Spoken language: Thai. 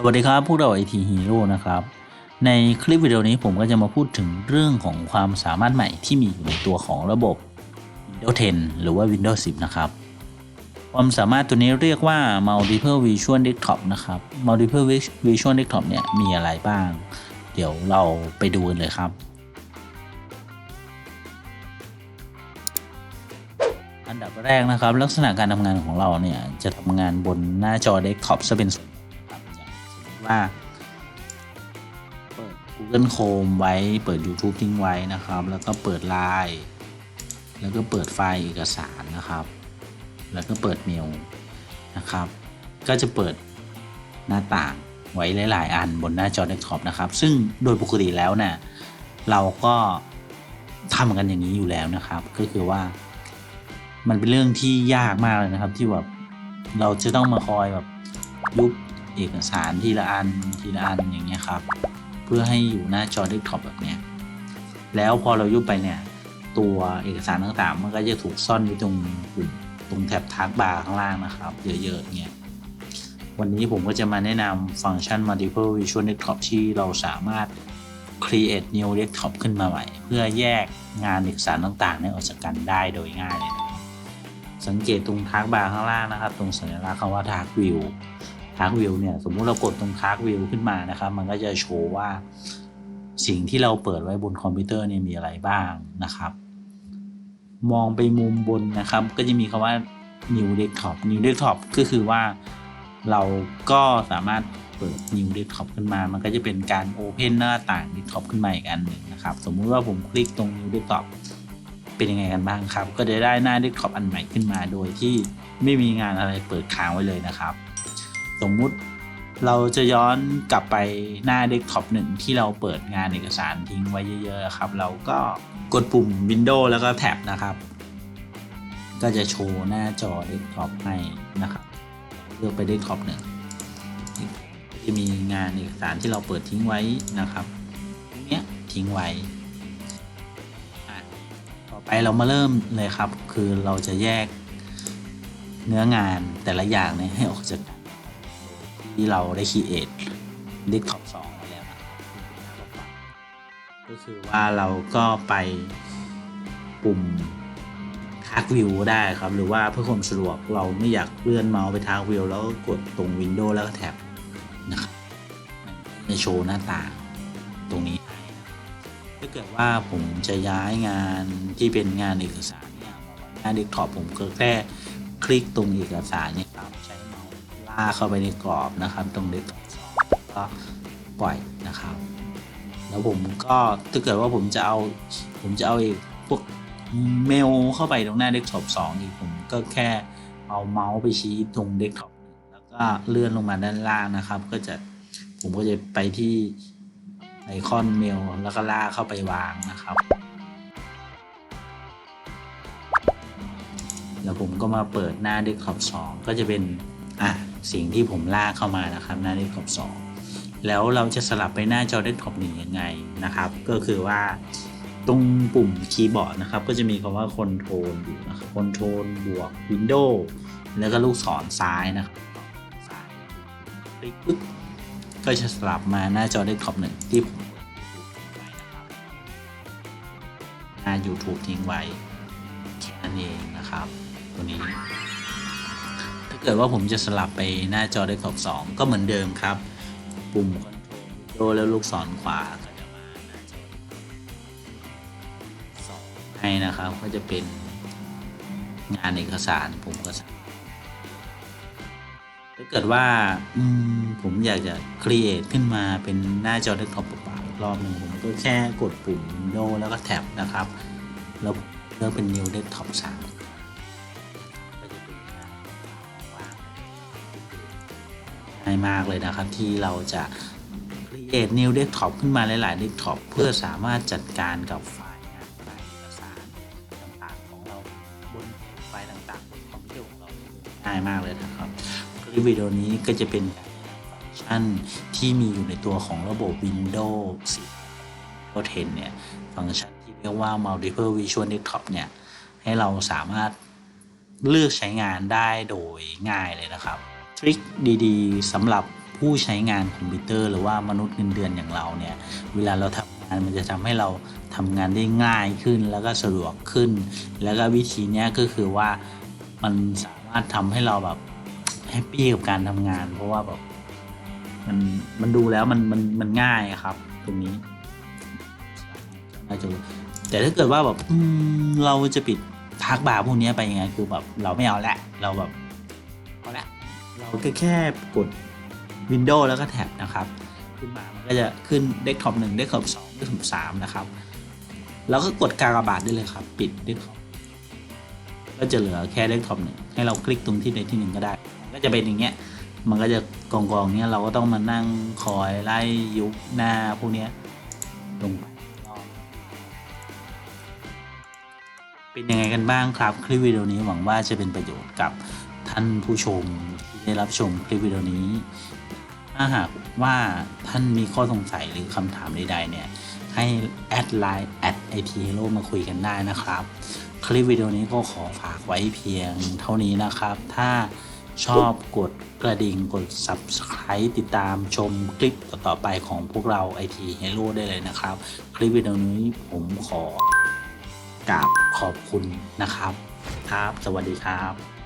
สวัสดีครับ พวกเรา IT Hero นะครับ ในคลิปวิดีโอนี้ผมก็จะมาพูดถึงเรื่องของความสามารถใหม่ที่มีอยู่ในตัวของระบบ Windows 10 หรือว่า Windows 10 นะครับ ความสามารถตัวนี้เรียกว่า Multiple Visual Desktop นะครับ Multiple Visual Desktop เนี่ยมีอะไรบ้าง เดี๋ยวเราไปดูกันเลยครับ อันดับแรกนะครับ ลักษณะการทำงานของเราเนี่ยจะทำงานบนหน้าจอเดสก์ท็อปซะเป็นส่วน ว่าเปิด Google Chrome ไว้เปิด YouTube ทิ้งไว้นะครับ แล้วก็เปิด Line แล้วก็เปิดไฟล์เอกสารนะครับ แล้วก็เปิดเมลนะครับ ก็จะเปิดหน้าต่างไว้หลาย ๆ อันบนหน้าจอเดสก์ท็อปนะครับ ซึ่งโดยปกติแล้วเนี่ยเราก็ทำกันอย่างนี้อยู่แล้วนะครับ ก็คือว่ามันเป็นเรื่องที่ยากมากเลยนะครับ ที่แบบเราจะต้องมาคอยแบบยุบ เอกสารทีละอันทีละอันอย่างเงี้ยครับ เพื่อให้อยู่หน้าจอเดสก์ท็อปแบบเนี้ยแล้วพอเรายุบไปเนี่ยตัวเอกสารต่างๆ มันก็จะถูกซ่อนอยู่ตรงปุ่มตรงแถบทาร์กบาร์ข้างล่างนะครับ เยอะๆเงี้ยวันนี้ผมก็จะมาแนะนำฟังก์ชัน multiple visual desktop ที่เราสามารถ create new desktop ขึ้นมาใหม่ เพื่อแยกงานเอกสารต่างๆเนี่ยออกจากกันได้โดยง่ายเลยสังเกตตรงทาร์กบาร์ข้างล่างนะครับ ตรงสัญลักษณ์คำว่าทาร์กวิว ทาร์กวิวเนี่ยสมมุติเรากดตรงทาร์กวิวขึ้นมานะครับ มันก็จะโชว์ว่าสิ่งที่เราเปิดไว้บนคอมพิวเตอร์เนี่ยมีอะไรบ้างนะครับ มองไปมุมบนนะครับ ก็จะมีคำว่า new desktop new desktop ก็คือว่าเราก็สามารถเปิด new desktop ขึ้นมา มันก็จะเป็นการ open หน้าต่าง desktop ขึ้นมาอีกอันหนึ่งนะครับ สมมุติว่าผมคลิกตรง new desktop เป็นยังไงกันบ้างครับ ก็จะได้หน้า desktop อันใหม่ขึ้นมา โดยที่ไม่มีงานอะไรเปิดค้างไว้เลยนะครับ สมมุติเราจะย้อนกลับไปหน้า desktop หนึ่งที่เราเปิดงานเอกสารทิ้งไว้เยอะๆครับ เราก็กดปุ่ม Windows แล้วก็แท็บนะครับ ก็จะโชว์หน้าจอ desktop ให้นะครับ เลือกไป desktop หนึ่งจะมีงานเอกสารที่เราเปิดทิ้งไว้นะครับตรงเนี้ยทิ้งไว้ต่อไปเรามาเริ่มเลยครับ คือเราจะแยกเนื้องานแต่ละอย่างเนี่ยให้ออกจากกัน ที่เราได้ create desktop 2ไว้แล้วนะก็คือว่าเราก็ไปปุ่มทักวิวได้ครับ หรือว่าเพื่อความสะดวกเราไม่อยากเลื่อนเมาส์ไปทักวิวแล้วกดตรง Windows แล้วก็แท็บนะครับมันจะโชว์หน้าต่างตรงนี้ ถ้าเกิดว่าผมจะย้ายงานที่เป็นงานเอกสารเนี่ยมาไว้หน้าเดสก์ท็อปผมก็แค่คลิกตรงเอกสารเนี่ยครับ เมาเข้าไปในกรอบนะครับ ตรงเดสก์ท็อปสองก็ปล่อยนะครับ แล้วผมก็ถ้าเกิดว่าผมจะเอาผมจะเอาอีกพวกเมลเข้าไปตรงหน้าเดสก์ท็อปสองอีกผมก็แค่เอาเมาส์ไปชี้ตรงเดสก์ท็อปแล้วก็เลื่อนลงมาด้านล่างนะครับ ก็จะผมก็จะไปที่ไอคอนเมลแล้วก็ลากเข้าไปวางนะครับแล้วผมก็มาเปิดหน้า Desktop 2ก็จะเป็นอะ สิ่งที่ผมลากเข้ามานะครับหน้า Desktop 2 แล้วเราจะสลับไปหน้าจอ Desktop 1ยังไงนะครับ ก็คือว่าตรงปุ่มคีย์บอร์ดนะครับ ก็จะมีคำว่า Control อยู่นะครับ Control บวก Windows แล้วก็ลูกศรซ้ายนะครับซ้ายคลิกปึ๊บก็จะสลับมาหน้าจอเดสก์ท็อปหนึ่งที่ผมหน้า YouTube ทิ้งไว้แค่นั้นเองนะครับ ตัวนี้ เกิดว่าผมจะสลับไปหน้าจอเดสก์ท็อป2ก็เหมือนเดิมครับ ปุ่ม Ctrl แล้วลูกศรขวาก็จะมาหน้าจอสองให้นะครับก็จะเป็นงานเอกสารผมก็สารถ้าเกิดว่าผมอยากจะ create ขึ้นมาเป็นหน้าจอเดสก์ท็อปเปล่าๆอีกรอบหนึ่งผมก็แค่กดปุ่ม Windows แล้วก็แท็บนะครับ แล้วเลือกเป็น New Desktop 3 ง่ายมากเลยนะครับ ที่เราจะ create new desktop ขึ้นมาหลายๆ desktop เพื่อสามารถจัดการกับไฟล์งานไฟล์เอกสารต่างๆของเราบนไฟล์ต่างๆบนคอมพิวเตอร์ของเราง่ายมากเลยนะครับคลิปวิดีโอนี้ก็จะเป็นการฟังก์ชันที่มีอยู่ในตัวของระบบ Windows 10 Windows 10เนี่ยฟังก์ชันที่เรียกว่า Multiple Visual Desktop เนี่ยให้เราสามารถเลือกใช้งานได้โดยง่ายเลยนะครับ ทริคดีๆสำหรับผู้ใช้งานคอมพิวเตอร์หรือว่ามนุษย์เงินเดือนอย่างเราเนี่ย เวลาเราทำงานมันจะทำให้เราทำงานได้ง่ายขึ้นแล้วก็สะดวกขึ้น แล้วก็วิธีเนี้ยก็คือว่ามันสามารถทำให้เราแบบแฮปปี้กับการทำงาน เพราะว่าแบบมันมันดูแล้วมันมันมันง่ายครับ ตรงนี้น่าจะแต่ถ้าเกิดว่าแบบเราจะปิดทักบาร์พวกนี้ไปยังไงคือแบบเราไม่เอาละเราแบบเอาละ เราก็แค่กด Windows แล้วก็แท็บนะครับ ขึ้นมามันก็จะขึ้นเดสก์ท็อปหนึ่งเดสก์ท็อปสองเดสก์ท็อปสามนะครับ แล้วก็กดการบาดได้เลยครับ ปิดเดสก์ท็อปก็จะเหลือแค่เดสก์ท็อปหนึ่งให้เราคลิกตรงที่ใดที่หนึ่งก็ได้ ก็จะเป็นอย่างเงี้ยมันก็จะกองกองๆเนี้ยเราก็ต้องมานั่งคอยไล่ยุบหน้าพวกเนี้ยลงไปเป็นยังไงกันบ้างครับ คลิปวิดีโอนี้หวังว่าจะเป็นประโยชน์กับท่านผู้ชม ได้รับชมคลิปวิดีโอนี้ ถ้าหากว่าท่านมีข้อสงสัยหรือคำถามใดๆเนี่ย ให้แอดไลน์แอดไอทีฮีโร่มาคุยกันได้นะครับ คลิปวิดีโอนี้ก็ขอฝากไว้เพียงเท่านี้นะครับ ถ้าชอบกดกระดิ่งกด Subscribe ติดตามชมคลิปต่อๆไปของพวกเรา IT Hero ได้เลยนะครับ คลิปวิดีโอนี้ผมขอกราบขอบคุณนะครับ ครับ สวัสดีครับ